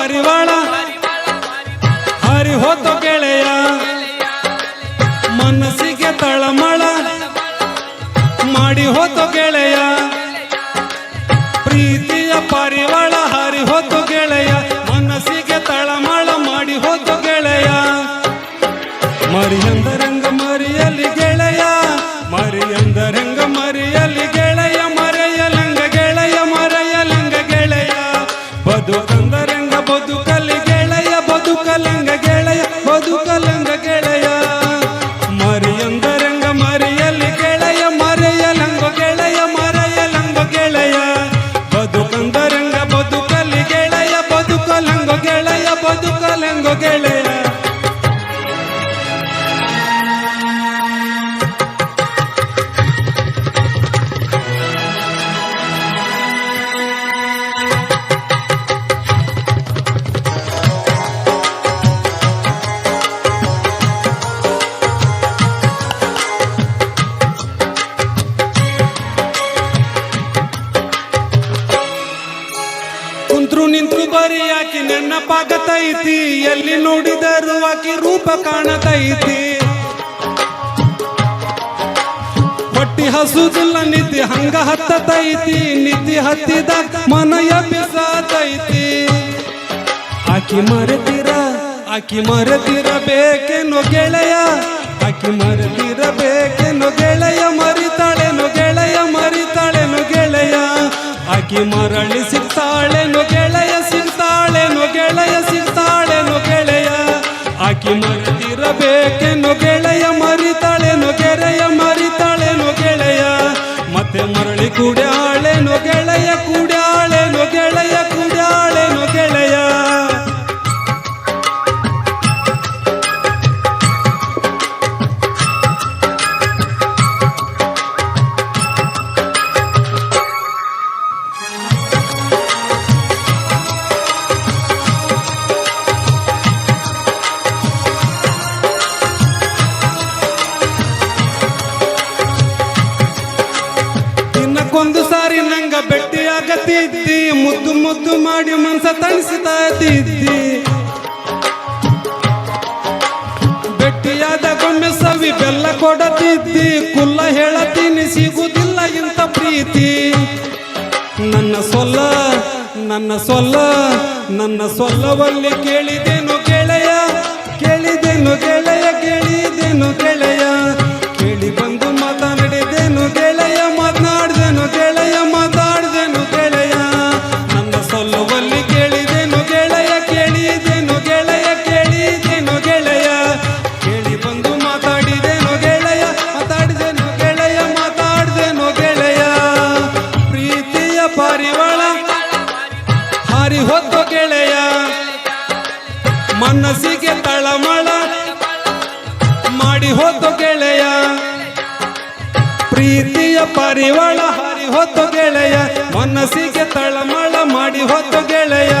ಹರಿವಾಳ ಹರಿ ಹೊತ್ತು ಗೆಳೆಯ ಮನಸ್ಸಿಗೆ ತಳಮಳ ಮಾಡಿ ಹೊತ್ತು ಗೆಳೆಯ ಪ್ರೀತಿಯ ಪರಿವಾಳ. ಗೆಳೆಯ ಬದುಕಲಂಗ ಬರಿಯಾಕಿ ಆಕಿ ಎಲ್ಲಿ ನೋಡಿದರು ಆಕಿ ರೂಪ ಕಾಣತೈತಿ. ಹೊಟ್ಟಿ ಹಸುದಿಲ್ಲ, ನಿದ್ದೆ ಹಂಗ ಹತ್ತತೈತಿ. ನಿದ್ದೆ ಹತ್ತಿದ ಮನಯ ಬಿಸತೈತಿ. ಆಕಿ ಮರೆತಿರ, ಆಕಿ ಮರೆತಿರಬೇಕೇನು ಗೆಳೆಯ. ಆಕಿ ಮರೆತಿರಬೇಕೇನು ಗೆಳೆಯ, ಮರಿತಾಳೆನು ಗೆಳೆಯ ಮರಿತಾಳೆನು ಗೆಳೆಯ. ಆಕಿ ಮರಳಿ ಸಿಗ್ತಾಳೆನು ಗೆಳೆಯ. ಆಕಿ ಮರೆತಿರಬೇಕೆನು ಗೆಳೆಯ ಮರಿತಾಳೆನು ಗೆರೆಯ ಮರಿತಾಳೆನು ಗೆಳೆಯ ಮತ್ತೆ ಮರಳಿ ಕೂಡ್ಯಾಳೆನೋ ಗೆಳೆಯ. ಭೇಟಿಯಾಗತ್ತಿದ್ದಿ ಮುದ್ದು ಮುದ್ದು ಮಾಡಿ ಮನಸ ತಣಿಸ್ತಾ ಇದ್ದಿ ಬೆಟ್ಟಿಯಾದ ಗೊಮ್ಮೆ ಸವಿ ಬೆಲ್ಲ ಕೊಡತಿದ್ದಿ. ಕುಲ್ಲ ಹೇಳತೀನಿ, ಸಿಗುದಿಲ್ಲ ಇಂತ ಪ್ರೀತಿ. ನನ್ನ ಸೊಲ್ಲ ನನ್ನ ಸೊಲ್ಲ, ನನ್ನ ಸೊಲ್ಲವಲ್ಲಿ ಕೇಳಿದೇನು ಗೆಳೆಯ ಕೇಳಿದೇನು ಗೆಳೆಯ ಕೇಳಿದೇನು ಗೆಳೆಯ ಮನಸ್ಸಿಗೆ ತಳಮಳ ಮಾಡಿ ಹೊತ್ತು ಗೆಳೆಯ. ಪ್ರೀತಿಯ ಪರಿವಾಳ ಹರಿ ಹೊತ್ತು ಗೆಳೆಯ. ಮನಸ್ಸಿಗೆ ತಳಮಳ ಮಾಡಿ ಹೊತ್ತು ಗೆಳೆಯ.